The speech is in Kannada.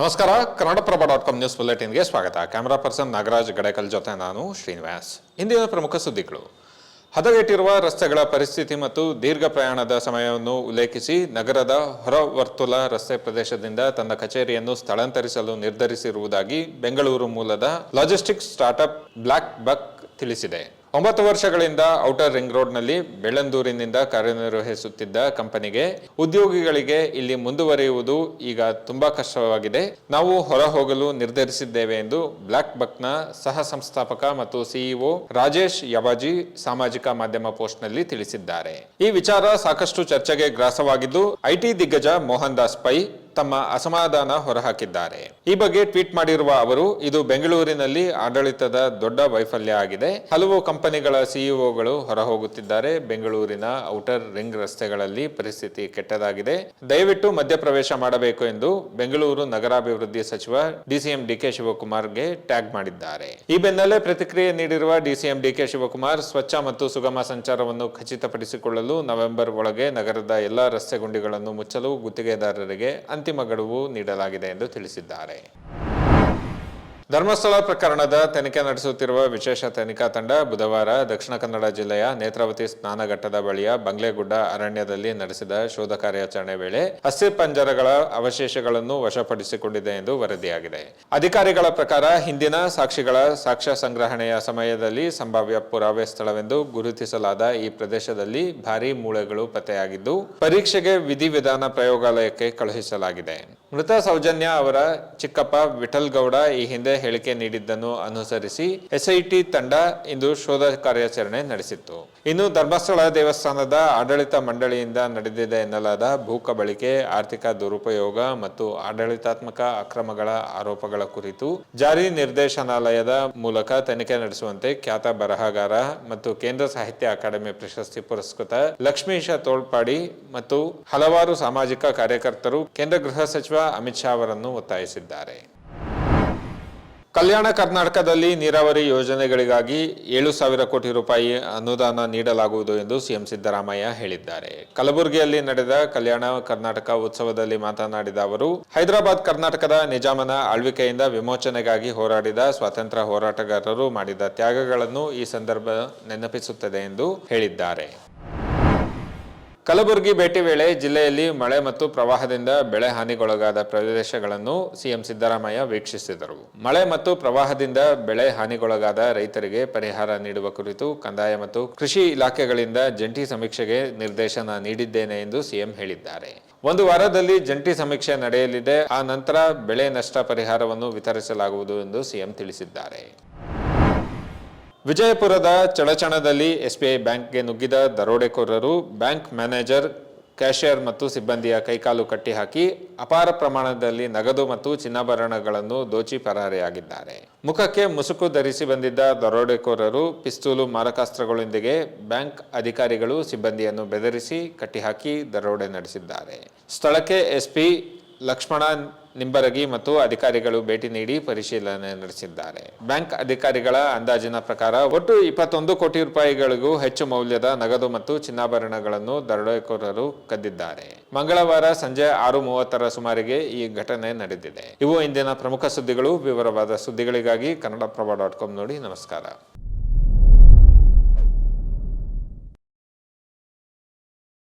ನಮಸ್ಕಾರ. ಕನ್ನಡಪ್ರಭ ಡಾಟ್ ಕಾಮ್ ನ್ಯೂಸ್ ಬುಲೆಟಿನ್ಗೆ ಸ್ವಾಗತ. ಕ್ಯಾಮರಾ ಪರ್ಸನ್ ನಾಗರಾಜ್ ಗಡೇಕಲ್ ಜೊತೆ ನಾನು ಶ್ರೀನಿವಾಸ್. ಇಂದಿನ ಪ್ರಮುಖ ಸುದ್ದಿಗಳು. ಹದಗೆಟ್ಟಿರುವ ರಸ್ತೆಗಳ ಪರಿಸ್ಥಿತಿ ಮತ್ತು ದೀರ್ಘ ಪ್ರಯಾಣದ ಸಮಯವನ್ನು ಉಲ್ಲೇಖಿಸಿ ನಗರದ ಹೊರವರ್ತುಲ ರಸ್ತೆ ಪ್ರದೇಶದಿಂದ ತನ್ನ ಕಚೇರಿಯನ್ನು ಸ್ಥಳಾಂತರಿಸಲು ನಿರ್ಧರಿಸಿರುವುದಾಗಿ ಬೆಂಗಳೂರು ಮೂಲದ ಲಾಜಿಸ್ಟಿಕ್ಸ್ ಸ್ಟಾರ್ಟ್ಅಪ್ ಬ್ಲಾಕ್ ಬಕ್ ತಿಳಿಸಿದೆ. ಒಂಬತ್ತು ವರ್ಷಗಳಿಂದ ಔಟರ್ ರಿಂಗ್ ರೋಡ್ನಲ್ಲಿ ಬೆಳ್ಳಂದೂರಿನಿಂದ ಕಾರ್ಯನಿರ್ವಹಿಸುತ್ತಿದ್ದ ಕಂಪನಿಗೆ ಉದ್ಯೋಗಿಗಳಿಗೆ ಇಲ್ಲಿ ಮುಂದುವರಿಯುವುದು ಈಗ ತುಂಬಾ ಕಷ್ಟವಾಗಿದೆ. ನಾವು ಹೊರ ಹೋಗಲು ನಿರ್ಧರಿಸಿದ್ದೇವೆ ಎಂದು ಬ್ಲಾಕ್ ಬಕ್ನ ಸಹ ಸಂಸ್ಥಾಪಕ ಮತ್ತು ಸಿಇಒ ರಾಜೇಶ್ ಯವಾಜಿ ಸಾಮಾಜಿಕ ಮಾಧ್ಯಮ ಪೋಸ್ಟ್ನಲ್ಲಿ ತಿಳಿಸಿದ್ದಾರೆ. ಈ ವಿಚಾರ ಸಾಕಷ್ಟು ಚರ್ಚೆಗೆ ಗ್ರಾಸವಾಗಿದ್ದು, ಐಟಿ ದಿಗ್ಗಜ ಮೋಹನ್ ದಾಸ್ ಪೈ ತಮ್ಮ ಅಸಮಾಧಾನ ಹೊರಹಾಕಿದ್ದಾರೆ. ಈ ಬಗ್ಗೆ ಟ್ವೀಟ್ ಮಾಡಿರುವ ಅವರು, ಇದು ಬೆಂಗಳೂರಿನಲ್ಲಿ ಆಡಳಿತದ ದೊಡ್ಡ ವೈಫಲ್ಯ ಆಗಿದೆ. ಹಲವು ಕಂಪನಿಗಳ ಸಿಇಒಗಳು ಹೊರಹೋಗುತ್ತಿದ್ದಾರೆ. ಬೆಂಗಳೂರಿನ ಔಟರ್ ರಿಂಗ್ ರಸ್ತೆಗಳಲ್ಲಿ ಪರಿಸ್ಥಿತಿ ಕೆಟ್ಟದಾಗಿದೆ. ದಯವಿಟ್ಟು ಮಧ್ಯಪ್ರವೇಶ ಮಾಡಬೇಕು ಎಂದು ಬೆಂಗಳೂರು ನಗರಾಭಿವೃದ್ಧಿ ಸಚಿವ ಡಿಸಿಎಂ ಡಿಕೆ ಶಿವಕುಮಾರ್ಗೆ ಟ್ಯಾಗ್ ಮಾಡಿದ್ದಾರೆ. ಈ ಬೆನ್ನಲ್ಲೇ ಪ್ರತಿಕ್ರಿಯೆ ನೀಡಿರುವ ಡಿಸಿಎಂ ಡಿಕೆ ಶಿವಕುಮಾರ್, ಸ್ವಚ್ಛ ಮತ್ತು ಸುಗಮ ಸಂಚಾರವನ್ನು ಖಚಿತಪಡಿಸಿಕೊಳ್ಳಲು ನವೆಂಬರ್ ಒಳಗೆ ನಗರದ ಎಲ್ಲಾ ರಸ್ತೆ ಗುಂಡಿಗಳನ್ನು ಮುಚ್ಚಲು ಗುತ್ತಿಗೆದಾರರಿಗೆ ಅಂತಿಮ ಗಡುವು ನೀಡಲಾಗಿದೆ ಎಂದು ತಿಳಿಸಿದ್ದಾರೆ. ಧರ್ಮಸ್ಥಳ ಪ್ರಕರಣದ ತನಿಖೆ ನಡೆಸುತ್ತಿರುವ ವಿಶೇಷ ತನಿಖಾ ತಂಡ ಬುಧವಾರ ದಕ್ಷಿಣ ಕನ್ನಡ ಜಿಲ್ಲೆಯ ನೇತ್ರಾವತಿ ಸ್ನಾನಘಟ್ಟದ ಬಳಿಯ ಬಂಗ್ಲೆಗುಡ್ಡ ಅರಣ್ಯದಲ್ಲಿ ನಡೆಸಿದ ಶೋಧ ಕಾರ್ಯಾಚರಣೆ ವೇಳೆ ಅಸ್ಥಿಪಂಜರಗಳ ಅವಶೇಷಗಳನ್ನು ವಶಪಡಿಸಿಕೊಂಡಿದೆ ಎಂದು ವರದಿಯಾಗಿದೆ. ಅಧಿಕಾರಿಗಳ ಪ್ರಕಾರ ಹಿಂದಿನ ಸಾಕ್ಷಿಗಳ ಸಾಕ್ಷ್ಯ ಸಂಗ್ರಹಣೆಯ ಸಮಯದಲ್ಲಿ ಸಂಭಾವ್ಯ ಪುರಾವೆ ಸ್ಥಳವೆಂದು ಗುರುತಿಸಲಾದ ಈ ಪ್ರದೇಶದಲ್ಲಿ ಭಾರೀ ಮೂಳೆಗಳು ಪತ್ತೆಯಾಗಿದ್ದು, ಪರೀಕ್ಷೆಗೆ ವಿಧಿವಿಧಾನ ಪ್ರಯೋಗಾಲಯಕ್ಕೆ ಕಳುಹಿಸಲಾಗಿದೆ. ಮೃತ ಸೌಜನ್ಯ ಅವರ ಚಿಕ್ಕಪ್ಪ ವಿಠಲ್ ಗೌಡ ಈ ಹಿಂದೆ ಹೇಳಿಕೆ ನೀಡಿದ್ದನ್ನು ಅನುಸರಿಸಿ ಎಸ್ಐಟಿ ತಂಡ ಇಂದು ಶೋಧ ಕಾರ್ಯಾಚರಣೆ ನಡೆಸಿತ್ತು. ಇನ್ನು ಧರ್ಮಸ್ಥಳ ದೇವಸ್ಥಾನದ ಆಡಳಿತ ಮಂಡಳಿಯಿಂದ ನಡೆದಿದೆ ಎನ್ನಲಾದ ಭೂಕಬಳಿಕೆ ಆರ್ಥಿಕ ದುರುಪಯೋಗ ಮತ್ತು ಆಡಳಿತಾತ್ಮಕ ಅಕ್ರಮಗಳ ಆರೋಪಗಳ ಕುರಿತು ಜಾರಿ ನಿರ್ದೇಶನಾಲಯದ ಮೂಲಕ ತನಿಖೆ ನಡೆಸುವಂತೆ ಖ್ಯಾತ ಬರಹಗಾರ ಮತ್ತು ಕೇಂದ್ರ ಸಾಹಿತ್ಯ ಅಕಾಡೆಮಿ ಪ್ರಶಸ್ತಿ ಪುರಸ್ಕೃತ ಲಕ್ಷ್ಮೀಶ ತೋಳ್ಪಾಡಿ ಮತ್ತು ಹಲವಾರು ಸಾಮಾಜಿಕ ಕಾರ್ಯಕರ್ತರು ಕೇಂದ್ರ ಗೃಹ ಸಚಿವ ಅಮಿತ್ ಶಾ ಅವರನ್ನು ಒತ್ತಾಯಿಸಿದ್ದಾರೆ. ಕಲ್ಯಾಣ ಕರ್ನಾಟಕದಲ್ಲಿ ನೀರಾವರಿ ಯೋಜನೆಗಳಿಗಾಗಿ ಏಳು ಸಾವಿರ ಕೋಟಿ ರೂಪಾಯಿ ಅನುದಾನ ನೀಡಲಾಗುವುದು ಎಂದು ಸಿಎಂ ಸಿದ್ದರಾಮಯ್ಯ ಹೇಳಿದ್ದಾರೆ. ಕಲಬುರಗಿಯಲ್ಲಿ ನಡೆದ ಕಲ್ಯಾಣ ಕರ್ನಾಟಕ ಉತ್ಸವದಲ್ಲಿ ಮಾತನಾಡಿದ ಅವರು, ಹೈದರಾಬಾದ್ ಕರ್ನಾಟಕದ ನಿಜಾಮನ ಆಳ್ವಿಕೆಯಿಂದ ವಿಮೋಚನೆಗಾಗಿ ಹೋರಾಡಿದ ಸ್ವಾತಂತ್ರ್ಯ ಹೋರಾಟಗಾರರು ಮಾಡಿದ ತ್ಯಾಗಗಳನ್ನು ಈ ಸಂದರ್ಭ ನೆನಪಿಸುತ್ತದೆ ಎಂದು ಹೇಳಿದ್ದಾರೆ. ಕಲಬುರಗಿ ಭೇಟಿ ವೇಳೆ ಜಿಲ್ಲೆಯಲ್ಲಿ ಮಳೆ ಮತ್ತು ಪ್ರವಾಹದಿಂದ ಬೆಳೆ ಹಾನಿಗೊಳಗಾದ ಪ್ರದೇಶಗಳನ್ನು ಸಿಎಂ ಸಿದ್ದರಾಮಯ್ಯ ವೀಕ್ಷಿಸಿದರು. ಮಳೆ ಮತ್ತು ಪ್ರವಾಹದಿಂದ ಬೆಳೆ ಹಾನಿಗೊಳಗಾದ ರೈತರಿಗೆ ಪರಿಹಾರ ನೀಡುವ ಕುರಿತು ಕಂದಾಯ ಮತ್ತು ಕೃಷಿ ಇಲಾಖೆಗಳಿಂದ ಜಂಟಿ ಸಮೀಕ್ಷೆಗೆ ನಿರ್ದೇಶನ ನೀಡಿದ್ದೇನೆ ಎಂದು ಸಿಎಂ ಹೇಳಿದ್ದಾರೆ. ಒಂದು ವಾರದಲ್ಲಿ ಜಂಟಿ ಸಮೀಕ್ಷೆ ನಡೆಯಲಿದೆ. ಆ ನಂತರ ಬೆಳೆ ನಷ್ಟ ಪರಿಹಾರವನ್ನು ವಿತರಿಸಲಾಗುವುದು ಎಂದು ಸಿಎಂ ತಿಳಿಸಿದ್ದಾರೆ. ವಿಜಯಪುರದ ಚಡಚಣದಲ್ಲಿ ಎಸ್ಬಿಐ ಬ್ಯಾಂಕ್ಗೆ ನುಗ್ಗಿದ ದರೋಡೆಕೋರರು, ಬ್ಯಾಂಕ್ ಮ್ಯಾನೇಜರ್, ಕ್ಯಾಷಿಯರ್ ಮತ್ತು ಸಿಬ್ಬಂದಿಯ ಕೈಕಾಲು ಕಟ್ಟಿಹಾಕಿ ಅಪಾರ ಪ್ರಮಾಣದಲ್ಲಿ ನಗದು ಮತ್ತು ಚಿನ್ನಾಭರಣಗಳನ್ನು ದೋಚಿ ಪರಾರಿಯಾಗಿದ್ದಾರೆ. ಮುಖಕ್ಕೆ ಮುಸುಕು ಧರಿಸಿ ಬಂದಿದ್ದ ದರೋಡೆಕೋರರು, ಪಿಸ್ತೂಲು ಮಾರಕಾಸ್ತ್ರಗಳೊಂದಿಗೆ ಬ್ಯಾಂಕ್ ಅಧಿಕಾರಿಗಳು ಸಿಬ್ಬಂದಿಯನ್ನು ಬೆದರಿಸಿ ಕಟ್ಟಿಹಾಕಿ ದರೋಡೆ ನಡೆಸಿದ್ದಾರೆ. ಸ್ಥಳಕ್ಕೆ ಎಸ್ಪಿ ಲಕ್ಷ್ಮಣ ನಿಂಬರಗಿ ಮತ್ತು ಅಧಿಕಾರಿಗಳು ಭೇಟಿ ನೀಡಿ ಪರಿಶೀಲನೆ ನಡೆಸಿದ್ದಾರೆ. ಬ್ಯಾಂಕ್ ಅಧಿಕಾರಿಗಳ ಅಂದಾಜಿನ ಪ್ರಕಾರ ಒಟ್ಟು ಇಪ್ಪತ್ತೊಂದು ಕೋಟಿ ರೂಪಾಯಿಗಳಿಗೂ ಹೆಚ್ಚು ಮೌಲ್ಯದ ನಗದು ಮತ್ತು ಚಿನ್ನಾಭರಣಗಳನ್ನು ದರೋಡೆಕೋರರು ಕದ್ದಿದ್ದಾರೆ. ಮಂಗಳವಾರ ಸಂಜೆ ಆರು ಮೂವತ್ತರ ಸುಮಾರಿಗೆ ಈ ಘಟನೆ ನಡೆದಿದೆ. ಇವು ಇಂದಿನ ಪ್ರಮುಖ ಸುದ್ದಿಗಳು. ವಿವರವಾದ ಸುದ್ದಿಗಳಿಗಾಗಿ ಕನ್ನಡಪ್ರಭ ಡಾಟ್ ಕಾಮ್ ನೋಡಿ ನಮಸ್ಕಾರ.